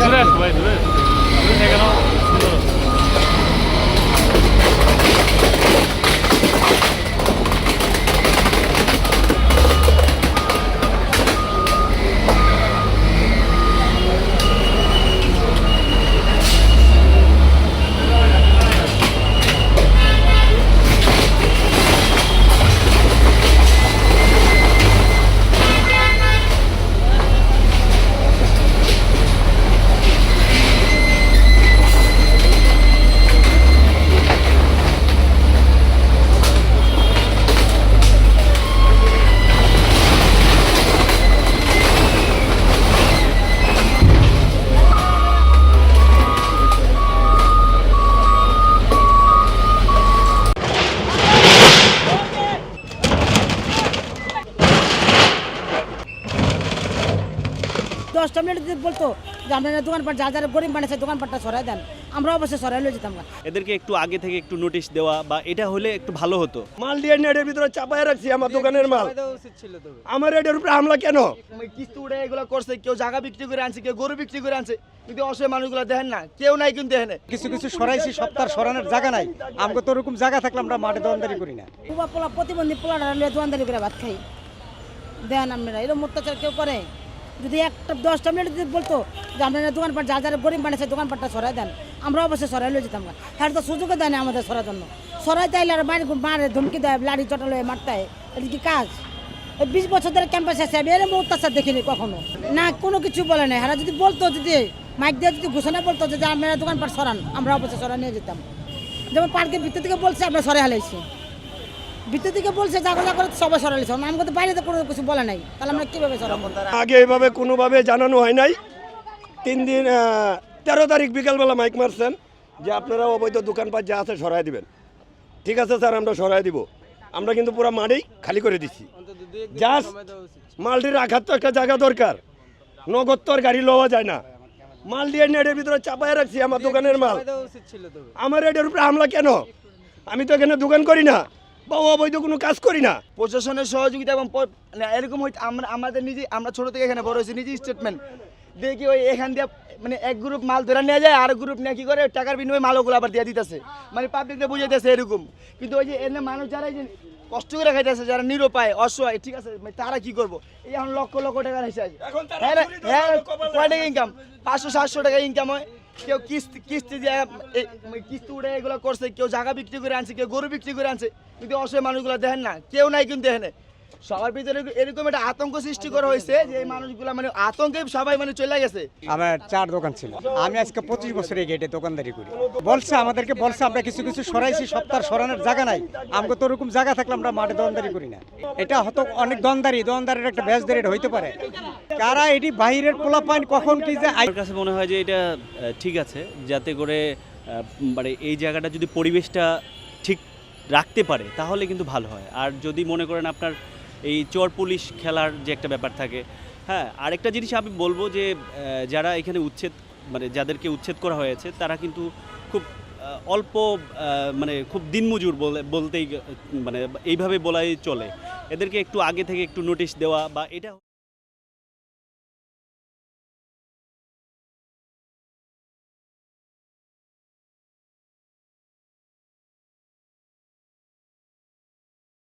দূরে আসো ভাই দূরে। সেখানেও দশটা মিনিট যদি বলতো যে আপনারা দোকানপাট যা যারা গরিব বানিয়েছে দোকানপাটটা সরাই দেন। আমরা অবশ্যই সরাই লয়ে যেতাম না। এদেরকে একটু আগে থেকে একটু নোটিশ দেওয়া বা এটা হলে একটু ভালো হতো। মাল দিয়ে নেটের ভিতরে চাপায় রাখছি আমার দোকানের মাল। আমার এটার উপরে হামলা কেন? কিস্তি উঠে এগুলো করছে কেউ জায়গা বিক্রি করে আনছে কেউ গরু বিক্রি করে আনছে। কিন্তু অসহায় মানুষগুলো দেখেন না কেউ নাই কিন্তু এখানে। কিছু কিছু সরাইছি সপ্তাহ সরানোর জায়গা নাই। আমাকে তো ওরকম জায়গা থাকলে আমরা মাঠে দোকানদারি করি না। পোলা প্রতিবন্ধী লয়ে দোকানদারি করে ভাত খাই। দেন আপনারা এরকম অত্যাচার কেউ করে? যদি একটা দশটা মিনিট যদি বলতো যে আপনারা দোকানপাট যা যারা গরিব বানিয়েছে দোকানপাটটা সরাই দেন, আমরা অবশ্যই সরাই লয়ে যেতাম। হ্যাঁ তো সুযোগও দেয় না আমাদের সরার জন্য। সরাই তাইলে আর বাড়ি মারে ধমকি দেয়, লাড়ি চটা লয়ে মারতে হয়। এটা কি কাজ? এই বিশ বছর ধরে ক্যাম্পাসে আছে, আমি এরকম অত্যাচার দেখিনি কখনো। না, কোনো কিছু বলে না হ্যাঁ যদি বলতো, যদি মাইক দিয়ে যদি ঘোষণা বলতো যে আপনারা দোকানপাট সরান, আমরা অবশ্যই সরাই নিয়ে যেতাম। যেমন পার্কের ভিতর থেকে বলছে, আমরা সরে হালাইছি। ভিতর থেকে বলছে যা যা করে সবাই সরাইছে আমাকে তো বাইরে তো কোনো কিছু বলে নাই। তাহলে আমরা কীভাবে সরাবো? আগে এইভাবে কোনোভাবে জানানো হয় নাই। তিন দিন তেরো তারিখ বিকালবেলা মাইক মারছেন যে আপনারা অবৈধ দোকানপাট যা আছে সরাই দিবেন। ঠিক আছে স্যার আমরা সরাই দিব। আমরা কিন্তু পুরো মাঠেই খালি করে দিচ্ছি জাস্ট মালটি রাখার তো একটা জায়গা দরকার। নগদ তো আর গাড়ি লওয়া যায় না। মাল দিয়ে নেটের ভিতরে চাপায় রাখছি আমার দোকানের মাল। আমার এটার উপরে হামলা কেন? আমি তো এখানে দোকান করি না। বা অবৈধ কোনো কাজ করি না। প্রশাসনের সহযোগিতা এবং এরকম হইতে আমরা আমাদের নিজে আমরা ছোট থেকে এখানে বড় হয়েছি নিজে স্টেটমেন্ট দেখি ওই এখান দিয়ে মানে এক গ্রুপ মাল ধরে নিয়ে যায় আর গ্রুপ নিয়ে কি করে? টাকার বিনিময়ে মালগুলো আবার দিয়ে দিতেছে। মানে পাবলিককে বুঝাইতেছে এরকম। কিন্তু ওই যে এনে মানুষ যারা এই যে কষ্ট করে খাইতেছে যারা নিরুপায় অসহায় ঠিক আছে মানে তারা কি করব? এই এখন লক্ষ লক্ষ টাকার হিসাব এখন হ্যাঁ হ্যাঁ কয় টাকা ইনকাম পাঁচশো সাতশো টাকা ইনকাম হয়। কেউ কিস্তি কিস্তি দিয়ে মানে কিস্তি উড়ে এগুলো করছে, কেউ জায়গা বিক্রি করে আনছে, কেউ গরু বিক্রি করে আনছে। কিন্তু অসহায় মানুষগুলো দেখেন না, কেউ নাই কিন্তু এখানে। সবার ভিতরে এরকম একটা আতঙ্ক সৃষ্টি করা হয়েছে যে এই মানুষগুলো মানে আতঙ্কে সবাই মানে চলে গেছে। আমার চার দোকান ছিল। আমি আজকে পঁচিশ বছর এই গেটে দোকানদারি করি। বলছে আমাদেরকে বলছে আমরা কিছু কিছু সরাইছি সপ্তাহ সরানোর জায়গা নাই। আমাকে তো ওরকম জায়গা থাকলে আমরা মাঠে দোকানদারি করি না। এটা হয়তো অনেক দোকানদারি দোকানদারির একটা ব্যাস রেট হইতে পারে। কারা এটি বাইরের পোলা পাইন কখন কি যে আমার কাছে মনে হয় যে এটা ঠিক আছে যাতে করে আহ, মানে এই জায়গাটা যদি পরিবেশটা ঠিক রাখতে পারে তাহলে কিন্তু ভালো হয়। আর যদি মনে করেন আপনার এই চোর পুলিশ খেলার যে একটা ব্যাপার থাকে। হ্যাঁ আরেকটা জিনিস আমি বলব যে যারা এখানে উচ্ছেদ মানে যাদেরকে উচ্ছেদ করা হয়েছে, তারা কিন্তু খুব অল্প মানে খুব দিনমজুর বলে, বলতেই মানে এইভাবে বলাই চলে। এদেরকে একটু আগে থেকে একটু নোটিশ দেওয়া বা এটা